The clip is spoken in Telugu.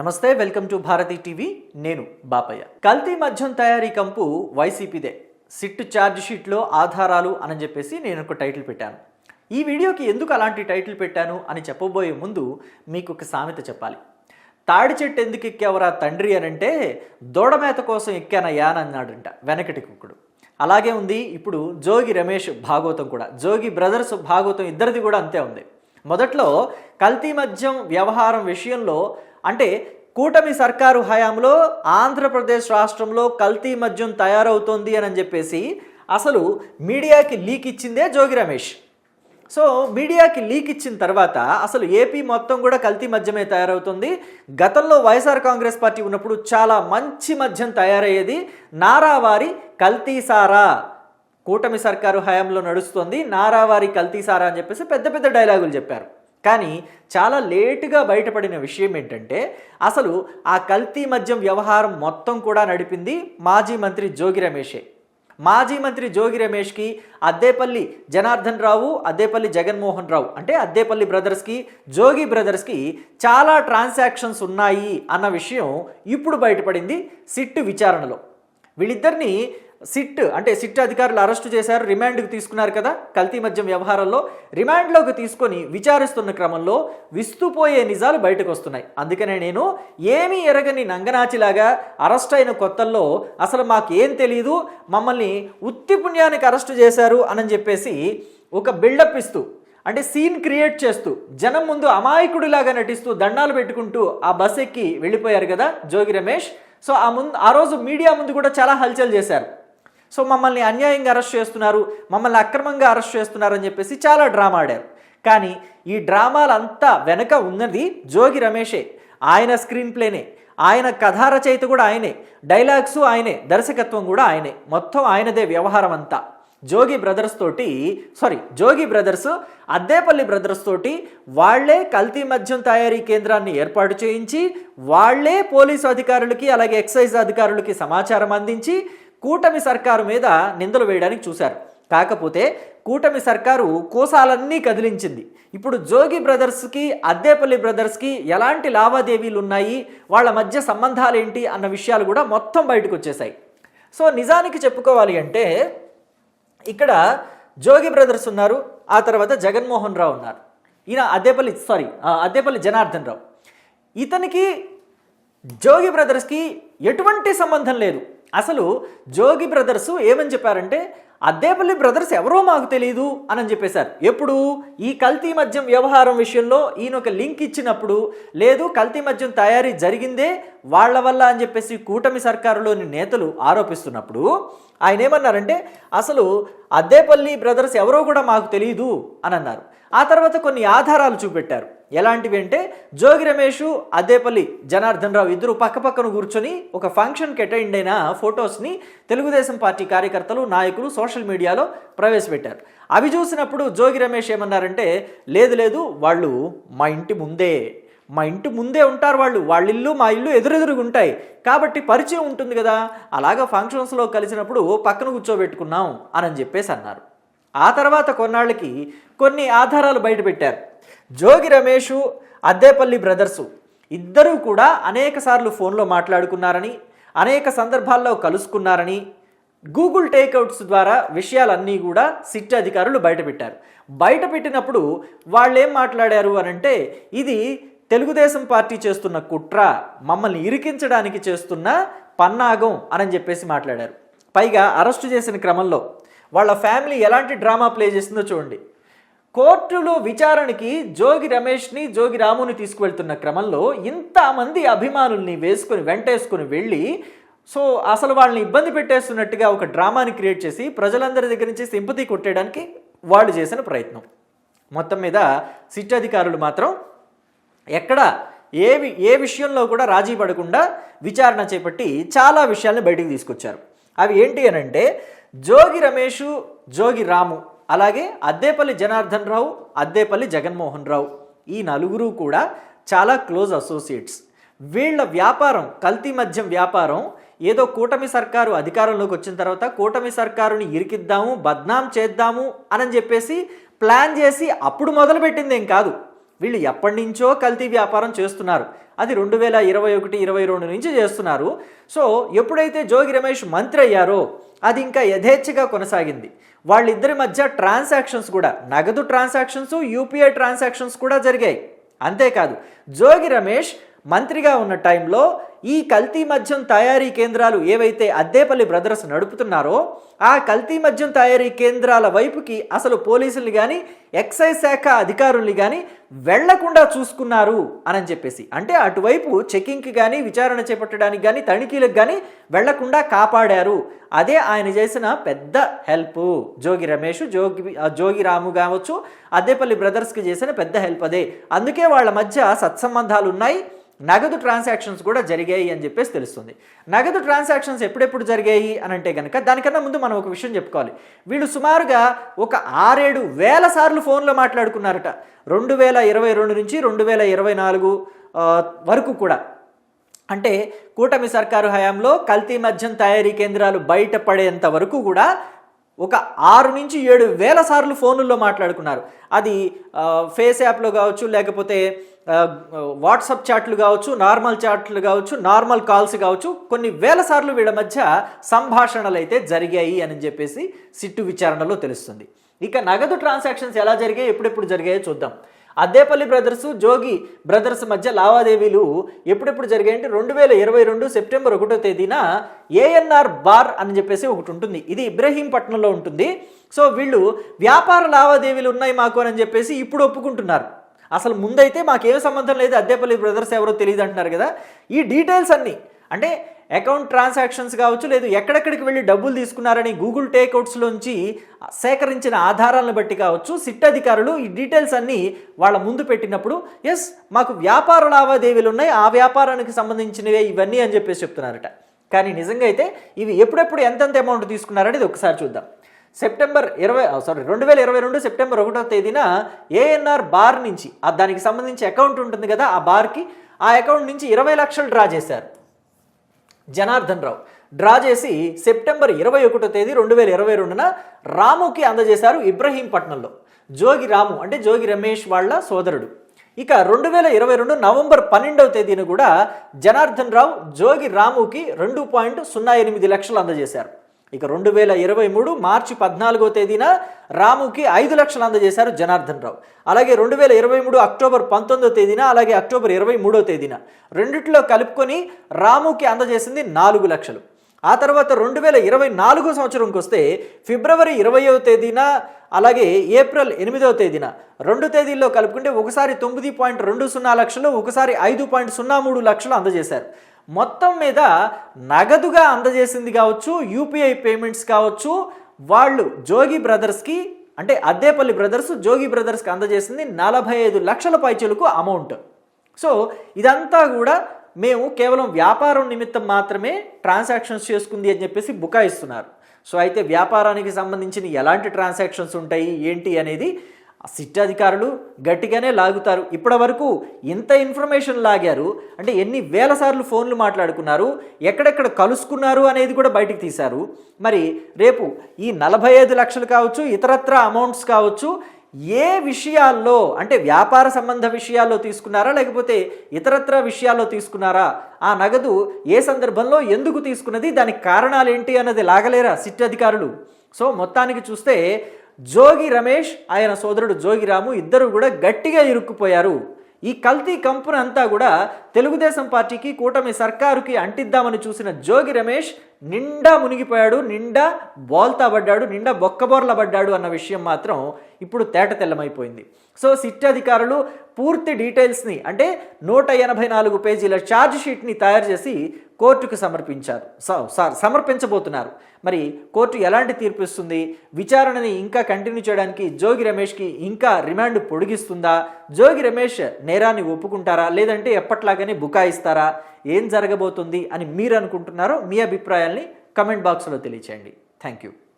నమస్తే వెల్కమ్ టు భారతి టీవీ. నేను బాపయ్య. కల్తీ మద్యం తయారీ కంపు వైసీపీదే. సిట్ ఛార్జ్ షీట్లో ఆధారాలు అని చెప్పేసి నేను ఒక టైటిల్ పెట్టాను. ఈ వీడియోకి ఎందుకు అలాంటి టైటిల్ పెట్టాను అని చెప్పబోయే ముందు మీకు ఒక సామెత చెప్పాలి. తాడి చెట్టు ఎందుకు ఎక్కావరా తండ్రి అని అంటే దూడమేత కోసం ఎక్కానయ్యా అని అన్నాడంట వెనకటి కుక్కుడు. అలాగే ఉంది ఇప్పుడు జోగి రమేష్ భాగవతం కూడా. జోగి బ్రదర్స్ భాగవతం ఇద్దరిది కూడా అంతే ఉంది. మొదట్లో కల్తీ మద్యం వ్యవహారం విషయంలో అంటే కూటమి సర్కారు హయాంలో ఆంధ్రప్రదేశ్ రాష్ట్రంలో కల్తీ మద్యం తయారవుతోంది అని చెప్పేసి అసలు మీడియాకి లీక్ ఇచ్చిందే జోగి రమేష్. సో మీడియాకి లీక్ ఇచ్చిన తర్వాత అసలు ఏపీ మొత్తం కూడా కల్తీ మద్యమే తయారవుతుంది. గతంలో వైఎస్ఆర్ కాంగ్రెస్ పార్టీ ఉన్నప్పుడు చాలా మంచి మద్యం తయారయ్యేది నారావారి కల్తీసారా కూటమి సర్కారు హయాంలో నడుస్తుంది నారావారి కల్తీసారా అని చెప్పేసి పెద్ద పెద్ద డైలాగులు చెప్పారు. కానీ చాలా లేటుగా బయటపడిన విషయం ఏంటంటే అసలు ఆ కల్తీ మద్యం వ్యవహారం మొత్తం కూడా నడిపింది మాజీ మంత్రి జోగి రమేషే. మాజీ మంత్రి జోగి రమేష్కి అద్దేపల్లి జనార్దన్ రావు అద్దేపల్లి జగన్మోహన్ రావు అంటే అద్దేపల్లి బ్రదర్స్కి జోగి బ్రదర్స్కి చాలా ట్రాన్సాక్షన్స్ ఉన్నాయి అన్న విషయం ఇప్పుడు బయటపడింది సిట్ విచారణలో. వీళ్ళిద్దరిని సిట్ అంటే సిట్ అధికారులు అరెస్టు చేశారు రిమాండ్కు తీసుకున్నారు కదా కల్తీ మద్యం వ్యవహారంలో. రిమాండ్లోకి తీసుకొని విచారిస్తున్న క్రమంలో విస్తుపోయే నిజాలు బయటకు వస్తున్నాయి అందుకనే నేను ఏమీ ఎరగని నంగనాచిలాగా అరెస్ట్ అయిన కొత్తల్లో అసలు మాకేం తెలియదు మమ్మల్ని ఉత్తి పుణ్యానికి అరెస్టు చేశారు అని చెప్పేసి ఒక బిల్డప్ ఇస్తూ అంటే సీన్ క్రియేట్ చేస్తూ జనం ముందు అమాయకుడిలాగా నటిస్తూ దండాలు పెట్టుకుంటూ ఆ బస్ ఎక్కి వెళ్ళిపోయారు కదా జోగి రమేష్. సో ఆ ముందు ఆ రోజు మీడియా ముందు కూడా చాలా హల్చల్ చేశారు. సో మమ్మల్ని అన్యాయంగా అరెస్ట్ చేస్తున్నారు మమ్మల్ని అక్రమంగా అరెస్ట్ చేస్తున్నారు అని చెప్పేసి చాలా డ్రామా ఆడారు. కానీ ఈ డ్రామాలంతా వెనక ఉన్నది జోగి రమేషే. ఆయన స్క్రీన్ ప్లేనే. ఆయన కథా రచయిత కూడా ఆయనే. డైలాగ్స్ ఆయనే. దర్శకత్వం కూడా ఆయనే. మొత్తం ఆయనదే వ్యవహారం అంతా. జోగి బ్రదర్స్ తోటి sorry Jogi brothers Addepalli brothers తోటి వాళ్ళే కల్తీ మద్యం తయారీ కేంద్రాన్ని ఏర్పాటు చేయించి వాళ్ళే పోలీసు అధికారులకి అలాగే ఎక్సైజ్ అధికారులకి సమాచారం అందించి కూటమి సర్కారు మీద నిందలు వేయడానికి చూశారు. కాకపోతే కూటమి సర్కారు కోసాలన్నీ కదిలించింది. ఇప్పుడు జోగి బ్రదర్స్కి అద్దేపల్లి బ్రదర్స్కి ఎలాంటి లావాదేవీలు ఉన్నాయి? వాళ్ళ మధ్య సంబంధాలు ఏంటి? అన్న విషయాలు కూడా మొత్తం బయటకు వచ్చేసాయి సో నిజానికి చెప్పుకోవాలి అంటే ఇక్కడ జోగి బ్రదర్స్ ఉన్నారు ఆ తర్వాత జగన్మోహన్ రావు ఉన్నారు. ఈయన అద్దేపల్లి సారీ అద్దేపల్లి జనార్దన్ రావు. ఇతనికి జోగి బ్రదర్స్కి ఎటువంటి సంబంధం లేదు. అసలు జోగి బ్రదర్స్ ఏమని చెప్పారంటే అద్దేపల్లి బ్రదర్స్ ఎవరో మాకు తెలియదు అని చెప్పేశారు. ఎప్పుడు? ఈ కల్తీ మద్యం వ్యవహారం విషయంలో ఈయన ఒక లింక్ ఇచ్చినప్పుడు లేదు కల్తీ మద్యం తయారీ జరిగిందే వాళ్ళ వల్ల అని చెప్పేసి కూటమి సర్కారులోని నేతలు ఆరోపిస్తున్నప్పుడు ఆయన ఏమన్నారంటే అసలు అద్దేపల్లి బ్రదర్స్ ఎవరో కూడా మాకు తెలియదు అని అన్నారు ఆ తర్వాత కొన్ని ఆధారాలు చూపెట్టారు. ఎలాంటివి అంటే జోగి రమేష్ అదేపల్లి జనార్దన్ రావు ఇద్దరు పక్కపక్కన కూర్చొని ఒక ఫంక్షన్కి అటెండ్ అయిన ఫొటోస్ని తెలుగుదేశం పార్టీ కార్యకర్తలు నాయకులు సోషల్ మీడియాలో ప్రవేశపెట్టారు. అవి చూసినప్పుడు జోగి రమేష్ ఏమన్నారంటే లేదు లేదు వాళ్ళు మా ఇంటి ముందే మా ఇంటి ముందే ఉంటారు వాళ్ళు. వాళ్ళ ఇల్లు మా ఇల్లు ఎదురెదురుగా ఉంటాయి. కాబట్టి పరిచయం ఉంటుంది కదా. అలాగా ఫంక్షన్స్లో కలిసినప్పుడు పక్కన కూర్చోబెట్టుకున్నాం అని చెప్పేసి అన్నారు. ఆ తర్వాత కొన్నాళ్ళకి కొన్ని ఆధారాలు బయటపెట్టారు. జోగి రమేషు అద్దేపల్లి బ్రదర్సు ఇద్దరూ కూడా అనేక సార్లు ఫోన్లో మాట్లాడుకున్నారని అనేక సందర్భాల్లో కలుసుకున్నారని గూగుల్ టేక్అవుట్స్ ద్వారా విషయాలన్నీ కూడా సిట్ అధికారులు బయటపెట్టారు. బయటపెట్టినప్పుడు వాళ్ళేం మాట్లాడారు అనంటే ఇది తెలుగుదేశం పార్టీ చేస్తున్న కుట్ర మమ్మల్ని ఇరికించడానికి చేస్తున్న పన్నాగం అని చెప్పేసి మాట్లాడారు. పైగా అరెస్టు చేసిన క్రమంలో వాళ్ళ ఫ్యామిలీ ఎలాంటి డ్రామా ప్లే చేస్తుందో చూడండి. కోర్టులో విచారణకి జోగి రమేష్ని జోగి రాముని తీసుకువెళ్తున్న క్రమంలో ఇంతమంది అభిమానుల్ని వేసుకొని వెంటేసుకుని వెళ్ళి సో అసలు వాళ్ళని ఇబ్బంది పెట్టేస్తున్నట్టుగా ఒక డ్రామాని క్రియేట్ చేసి ప్రజలందరి దగ్గర నుంచి సింపతి కొట్టేయడానికి వాళ్ళు చేసిన ప్రయత్నం. మొత్తం మీద సిట్ అధికారులు మాత్రం ఎక్కడ ఏ వి- ఏ విషయంలో కూడా రాజీ పడకుండా విచారణ చేపట్టి చాలా విషయాల్ని బయటికి తీసుకొచ్చారు. అవి ఏంటి అని అంటే జోగి రమేషు జోగి రాము అలాగే అద్దేపల్లి జనార్దన్ రావు అద్దేపల్లి జగన్మోహన్ రావు ఈ నలుగురు కూడా చాలా క్లోజ్ అసోసియేట్స్. వీళ్ళ వ్యాపారం కల్తీ మద్యం వ్యాపారం ఏదో కూటమి సర్కారు అధికారంలోకి వచ్చిన తర్వాత కూటమి సర్కారుని ఇరికిద్దాము బద్నాం చేద్దాము అని చెప్పేసి ప్లాన్ చేసి అప్పుడు మొదలుపెట్టిందేం కాదు. వీళ్ళు ఎప్పటి నుంచో కల్తీ వ్యాపారం చేస్తున్నారు. అది రెండు వేల ఇరవై ఒకటి ఇరవై రెండు నుంచి చేస్తున్నారు. సో ఎప్పుడైతే జోగి రమేష్ మంత్రి అయ్యారో అది ఇంకా యథేచ్ఛగా కొనసాగింది. వాళ్ళిద్దరి మధ్య ట్రాన్సాక్షన్స్ కూడా నగదు ట్రాన్సాక్షన్స్ యూపీఐ ట్రాన్సాక్షన్స్ కూడా జరిగాయి. అంతేకాదు జోగి రమేష్ మంత్రిగా ఉన్న టైంలో ఈ కల్తీ మద్యం తయారీ కేంద్రాలు ఏవైతే అద్దేపల్లి బ్రదర్స్ నడుపుతున్నారో ఆ కల్తీ మద్యం తయారీ కేంద్రాల వైపుకి అసలు పోలీసుల్ని కానీ ఎక్సైజ్ శాఖ అధికారుల్ని కానీ వెళ్ళకుండా చూసుకున్నారు అని చెప్పేసి. అంటే అటువైపు చెకింగ్కి కానీ విచారణ చేపట్టడానికి కానీ తనిఖీలకు కానీ వెళ్ళకుండా కాపాడారు. అదే ఆయన చేసిన పెద్ద హెల్ప్. జోగి రమేష్ జోగి జోగి రాము కావచ్చు అద్దేపల్లి బ్రదర్స్కి చేసిన పెద్ద హెల్ప్ అదే. అందుకే వాళ్ళ మధ్య సత్సంబంధాలు ఉన్నాయి నగదు ట్రాన్సాక్షన్స్ కూడా జరిగాయి అని చెప్పేసి తెలుస్తుంది. నగదు ట్రాన్సాక్షన్స్ ఎప్పుడెప్పుడు జరిగాయి అని అంటే కనుక దానికన్నా ముందు మనం ఒక విషయం చెప్పుకోవాలి. వీళ్ళు సుమారుగా ఒక ఆరేడు వేల సార్లు ఫోన్లో మాట్లాడుకున్నారట. రెండు వేల ఇరవై రెండు నుంచి రెండు వేల ఇరవై నాలుగు వరకు కూడా. అంటే కూటమి సర్కారు హయాంలో కల్తీ మద్యం తయారీ కేంద్రాలు బయటపడేంత వరకు కూడా ఒక ఆరు నుంచి ఏడు వేల సార్లు ఫోనుల్లో మాట్లాడుకున్నారు. అది ఫేస్ యాప్లో కావచ్చు లేకపోతే వాట్సాప్ చాట్లు కావచ్చు నార్మల్ చాట్లు కావచ్చు నార్మల్ కాల్స్ కావచ్చు కొన్ని వేల సార్లు వీళ్ళ మధ్య సంభాషణలు అయితే జరిగాయి అని చెప్పేసి సిట్టు విచారణలో తెలుస్తుంది. ఇక నగదు ట్రాన్సాక్షన్స్ ఎలా జరిగాయి ఎప్పుడెప్పుడు జరిగాయో చూద్దాం. అద్దేపల్లి బ్రదర్స్ జోగి బ్రదర్స్ మధ్య లావాదేవీలు ఎప్పుడెప్పుడు జరిగాయంటే రెండు వేల ఇరవై రెండు సెప్టెంబర్ ఒకటో తేదీన ఏఎన్ఆర్ బార్ అని చెప్పేసి ఒకటి ఉంటుంది. ఇది ఇబ్రహీంపట్నంలో ఉంటుంది. సో వీళ్ళు వ్యాపార లావాదేవీలు ఉన్నాయి మాకు అని చెప్పేసి ఇప్పుడు ఒప్పుకుంటున్నారు. అసలు ముందైతే మాకేం సంబంధం లేదు అద్దేపల్లి బ్రదర్స్ ఎవరో తెలియదు అంటున్నారు కదా. ఈ డీటెయిల్స్ అన్నీ అంటే అకౌంట్ ట్రాన్సాక్షన్స్ కావచ్చు లేదు ఎక్కడెక్కడికి వెళ్ళి డబ్బులు తీసుకున్నారని గూగుల్ టేక్అవుట్స్లోంచి సేకరించిన ఆధారాలను బట్టి కావచ్చు సిట్ అధికారులు ఈ డీటెయిల్స్ అన్నీ వాళ్ళ ముందు పెట్టినప్పుడు ఎస్ మాకు వ్యాపార లావాదేవీలు ఉన్నాయి ఆ వ్యాపారానికి సంబంధించినవే ఇవన్నీ అని చెప్పేసి చెప్తున్నారట. కానీ నిజంగా అయితే ఇవి ఎప్పుడెప్పుడు ఎంతెంత అమౌంట్ తీసుకున్నారనేది ఒకసారి చూద్దాం. సెప్టెంబర్ ఇరవై సారీ రెండు వేల ఇరవై రెండు సెప్టెంబర్ ఒకటో తేదీన ఏఎన్ఆర్ బార్ నుంచి ఆ దానికి సంబంధించి అకౌంట్ ఉంటుంది కదా ఆ బార్కి ఆ అకౌంట్ నుంచి ఇరవై లక్షలు డ్రా చేశారు. జనార్దన్ రావు. డ్రా చేసి సెప్టెంబర్ ఇరవై ఒకటో తేదీ రెండు వేల ఇరవై రెండున రాముకి అందజేశారు ఇబ్రహీంపట్నంలో. జోగి రాము అంటే జోగి రమేష్ వాళ్ళ సోదరుడు. ఇక రెండు వేల ఇరవై రెండు నవంబర్ పన్నెండవ తేదీన కూడా జనార్దన్ రావు జోగి రాముకి రెండు పాయింట్ సున్నా ఎనిమిది లక్షలు అందజేశారు. ఇక రెండు వేల ఇరవై మూడు మార్చి పద్నాలుగో తేదీన రాముకి ఐదు లక్షలు అందజేశారు జనార్దన్ రావు. అలాగే రెండు వేల ఇరవై మూడు అక్టోబర్ పంతొమ్మిదో తేదీన అలాగే అక్టోబర్ ఇరవై మూడో తేదీన రెండిట్లో కలుపుకొని రాముకి అందజేసింది నాలుగు లక్షలు. ఆ తర్వాత రెండు వేల ఇరవై నాలుగో సంవత్సరంకి వస్తే ఫిబ్రవరి ఇరవయో తేదీన అలాగే ఏప్రిల్ ఎనిమిదవ తేదీన రెండు తేదీల్లో కలుపుకుంటే ఒకసారి తొమ్మిది పాయింట్ రెండు సున్నా లక్షలు ఒకసారి ఐదు పాయింట్ సున్నా మూడు లక్షలు అందజేశారు. మొత్తం మీద నగదుగా అందజేసింది కావచ్చు యూపీఐ పేమెంట్స్ కావచ్చు వాళ్ళు జోగి బ్రదర్స్కి అంటే అద్దేపల్లి బ్రదర్స్ జోగి బ్రదర్స్కి అందజేసింది నలభై ఐదు లక్షల పైచలకు అమౌంట్. సో ఇదంతా కూడా మేము కేవలం వ్యాపారం నిమిత్తం మాత్రమే ట్రాన్సాక్షన్స్ చేసుకుంది అని చెప్పేసి బుకాయిస్తున్నారు. సో అయితే వ్యాపారానికి సంబంధించిన ఎలాంటి ట్రాన్సాక్షన్స్ ఉంటాయి ఏంటి అనేది సిట్ అధికారులు గట్టిగానే లాగుతారు. ఇప్పటి వరకు ఇంత ఇన్ఫర్మేషన్ లాగారు. అంటే ఎన్ని వేల సార్లు ఫోన్లు మాట్లాడుకున్నారు. ఎక్కడెక్కడ కలుసుకున్నారు అనేది కూడా బయటికి తీశారు. మరి రేపు ఈ నలభై ఐదు లక్షలు కావచ్చు ఇతరత్ర అమౌంట్స్ కావచ్చు ఏ విషయాల్లో అంటే వ్యాపార సంబంధ విషయాల్లో తీసుకున్నారా? లేకపోతే ఇతరత్ర విషయాల్లో తీసుకున్నారా? ఆ నగదు ఏ సందర్భంలో ఎందుకు తీసుకున్నది? దానికి కారణాలు ఏంటి అన్నది లాగలేరా సిట్ అధికారులు సో మొత్తానికి చూస్తే జోగి రమేష్ ఆయన సోదరుడు జోగిరాము ఇద్దరు కూడా గట్టిగా ఇరుక్కుపోయారు. ఈ కల్తీ కంపెనీ అంతా కూడా తెలుగుదేశం పార్టీకి కూటమి సర్కారుకి అంటిద్దామని చూసిన జోగి రమేష్ నిండా మునిగిపోయాడు నిండా బోల్తా పడ్డాడు నిండా బొక్కబోర్ల పడ్డాడు అన్న విషయం మాత్రం ఇప్పుడు తేట తెల్లమైపోయింది. సో సిట్ అధికారులు పూర్తి డీటెయిల్స్ని అంటే నూట ఎనభై నాలుగు పేజీల ఛార్జ్ షీట్ని తయారు చేసి కోర్టుకు సమర్పించారు. సార్ సమర్పించబోతున్నారు. మరి కోర్టు ఎలాంటి తీర్పు ఇస్తుంది? విచారణని ఇంకా కంటిన్యూ చేయడానికి జోగి రమేష్కి ఇంకా రిమాండ్ పొడిగిస్తుందా? జోగి రమేష్ నేరాన్ని ఒప్పుకుంటారా? లేదంటే ఎప్పట్లాగానే బుకాయిస్తారా? ఏం జరగబోతుంది అని మీరు అనుకుంటున్నారో మీ అభిప్రాయాల్ని కమెంట్ బాక్స్లో తెలియచేయండి. Thank you